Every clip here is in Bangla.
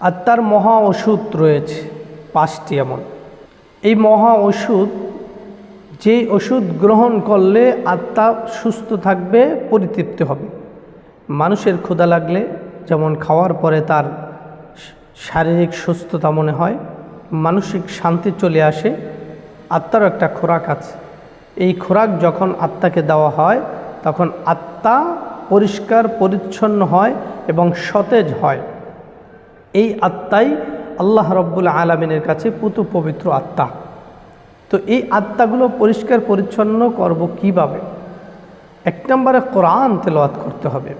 আত্মার মহা ওষুধ রয়েছে, পাঁচটি এমন। এই মহা ওষুধ যে ওষুধ গ্রহণ করলে আত্মা সুস্থ থাকবে, পরিতৃপ্ত হবে। মানুষের ক্ষুধা লাগলে, যেমন খাওয়ার পরে তার শারীরিক সুস্থতা মনে হয়, মানসিক শান্তি চলে আসে, আত্মারও একটা খোরাক আছে। এই খোরাক যখন আত্মাকে দেওয়া হয়, তখন আত্মা পরিষ্কার, পরিচ্ছন্ন হয় এবং সতেজ হয়। এই আত্মাই আল্লাহ রব্বুল আলমিনের কাছে পুতু পবিত্র আত্মা। তো এই আত্মাগুলো পরিষ্কার, পরিচ্ছন্ন করব কীভাবে? এক নম্বরে কোরআন তেলোয়াত করতে হবে।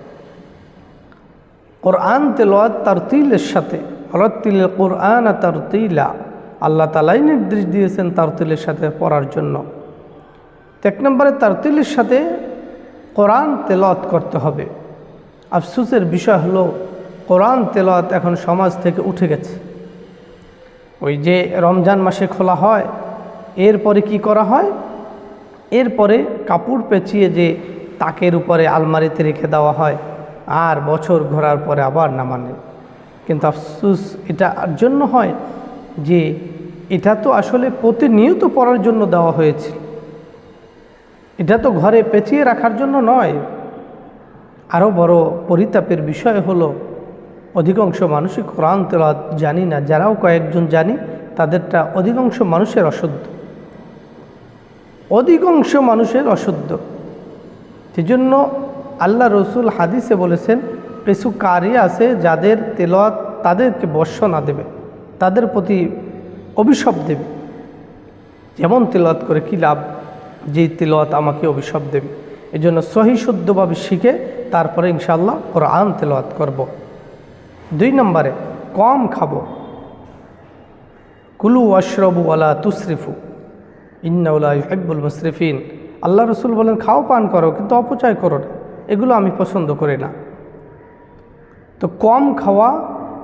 কোরআন তেলোয়াত তার তিলের সাথে রত্তিল কোরআন তার তিলা আল্লাহ তালাই নির্দেশ দিয়েছেন তার তিলের সাথে পড়ার জন্য। এক নম্বরে তার তিলের সাথে কোরআন তেলাওয়াত করতে হবে। আফসুসের বিষয় হলো কোরআন তেলাওয়াত এখন সমাজ থেকে উঠে গেছে। ওই যে রমজান মাসে খোলা হয়, এরপরে কি করা হয়? এরপরে কাপড় পেঁচিয়ে যে তাকের উপরে আলমারিতে রেখে দেওয়া হয়, আর বছর ঘোরার পরে আবার নামানে কিন্তু আফসুস, এটা আর জন্য হয় যে এটা তো আসলে প্রতিনিয়ত পড়ার জন্য দেওয়া হয়েছে। এটা তো ঘরে পেঁচিয়ে রাখার জন্য নয়। আরও বড় পরিতাপের বিষয় হলো অধিকাংশ মানুষই কোরআন তেলাত জানি না, যারাও কয়েকজন জানি, তাদেরটা অধিকাংশ মানুষের অশুদ্ধ। অধিকাংশ মানুষের অশুদ্ধ। সেজন্য আল্লাহ রসুল হাদিসে বলেছেন কিছু কারি আছে যাদের তেলাওয়াত তাদেরকে বর্ষনা দেবে, তাদের প্রতি অভিশাপ দেবে। যেমন তেলাওয়াত করে কি লাভ? যেই তেলাওয়াত আমাকে অভিশাপ দেবে। এই জন্য সহি শুদ্ধভাবে শিখে তারপরে ইনশাল্লাহ কোরআন তেলাওয়াত করব। দুই নম্বরে, কম খাব। কুলু আশরবু আলা তুসরিফু। ইন্নাউলা মুসরিফিন। আল্লাহ রসুল বলেন, খাও, পান করো, কিন্তু অপচয় করো না। এগুলো আমি পছন্দ করি না। তো কম খাওয়া,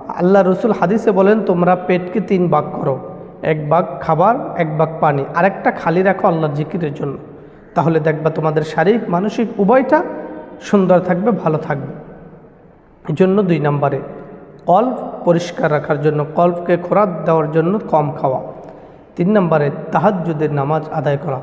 আল্লাহ রসুল হাদিসে বলেন, তোমরা পেটকে তিন ভাগ করো। এক ভাগ খাবার, এক ভাগ পানি। আরেকটা খালি রাখো আল্লাহর জিকিরের জন্য। তাহলে দেখবা তোমাদের শারীরিক, মানসিক উভয়টা সুন্দর থাকবে, ভালো থাকবে। জন্য দুই নম্বরে কল্প পরিষ্কার রাখার জন্য, কল্পকে খোরাক দেওয়ার জন্য কম খাওয়া। তিন নম্বরে, তাহাজ্জুদের নামাজ আদায় করা।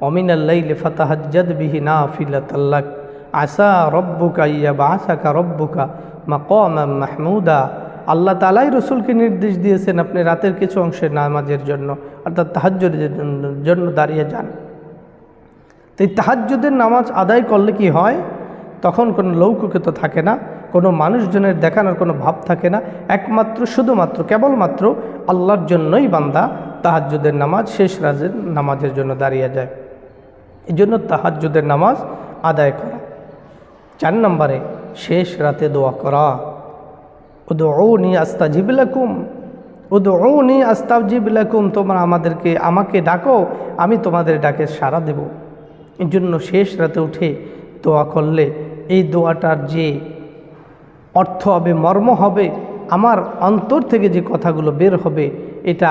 অমিন আল্লাইলে ফাতাহাজ্জাদ বিহি না ফিলাতাল্লাক আসা রব্বুকা ইয়া বা আসাকা রব্বুকা মা কম মাহমুদা। আল্লাহ তালাই রসুলকে নির্দেশ দিয়েছেন আপনি রাতের কিছু অংশের নামাজের জন্য, অর্থাৎ তাহাজ্জুদের জন্য দাঁড়িয়ে যান। তাই তাহাজ্জুদের নামাজ আদায় করলে কি হয়? তখন কোনো লৌকিকতা থাকে না। কোনো মানুষজনের দেখানোর কোনো ভাব থাকে না। একমাত্র, শুধুমাত্র, কেবলমাত্র আল্লাহর জন্যই বান্দা তাহাজ্জুদের নামাজ শেষ রাজের নামাজের জন্য দাঁড়িয়ে যায়। এই জন্য তাহাজ্জুদের নামাজ আদায় করা। চার নম্বরে, শেষ রাতে দোয়া করা। উদৌনি আস্তাজিবিলাকুম উদৌনি আস্তাজিবিলাকুম তোমরা আমাদেরকে, আমাকে ডাকো, আমি তোমাদের ডাকে সাড়া দেব। এই জন্য শেষ রাতে উঠে দোয়া করলে এই দোয়াটার যে অর্থ হবে, মর্ম হবে, আমার অন্তর থেকে যে কথাগুলো বের হবে, এটা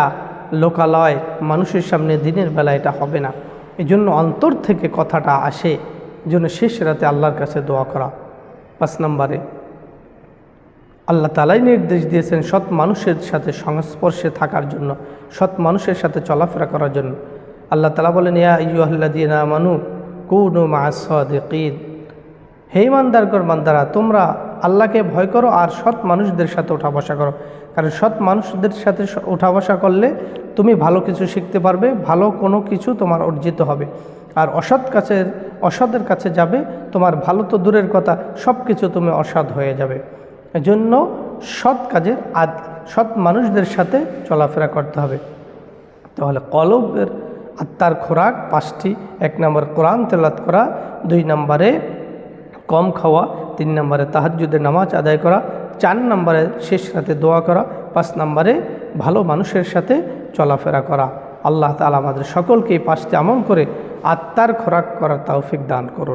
লোকালয় মানুষের সামনে দিনের বেলা এটা হবে না। এই জন্য অন্তর থেকে কথাটা আসে জন্য শেষ রাতে আল্লাহর কাছে দোয়া করা। পাঁচ নম্বরে, আল্লাহ তালাই নির্দেশ দিয়েছেন সৎ মানুষের সাথে সংস্পর্শে থাকার জন্য, সৎ মানুষের সাথে চলাফেরা করার জন্য। আল্লাহ তালা বলেন, ইয়া ইউল্লাদিনা মানু কুনু মাসদিন হে ইমানদারগর মান্দারা, তোমরা আল্লাহকে ভয় করো আর সৎ মানুষদের সাথে ওঠা বসা করো। কারণ সৎ মানুষদের সাথে ওঠা বসা করলে তুমি ভালো কিছু শিখতে পারবে, ভালো কোনো কিছু তোমার অর্জিত হবে। আর অসৎ কাছের অসৎের কাছে যাবে, তোমার ভালো তো দূরের কথা সব কিছু তুমি অসৎ হয়ে যাবে। এজন্য সৎ কাজের আদ, সৎ মানুষদের সাথে চলাফেরা করতে হবে। তাহলে কলবের আত্মার খোরাক পাঁচটি, এক নম্বর কোরআন তেলাত করা, দুই নম্বরে কম খাওয়া, তিন নম্বরে তাহাজুদের নামাজ আদায় করা, চার নম্বরে শেষ রাতে দোয়া করা, পাঁচ নম্বরে ভালো মানুষের সাথে চলাফেরা করা। আল্লাহ তালা আমাদের সকলকে এই পাঁচটি আমল করে আত্মার খোরাক করার তৌফিক দান করুন।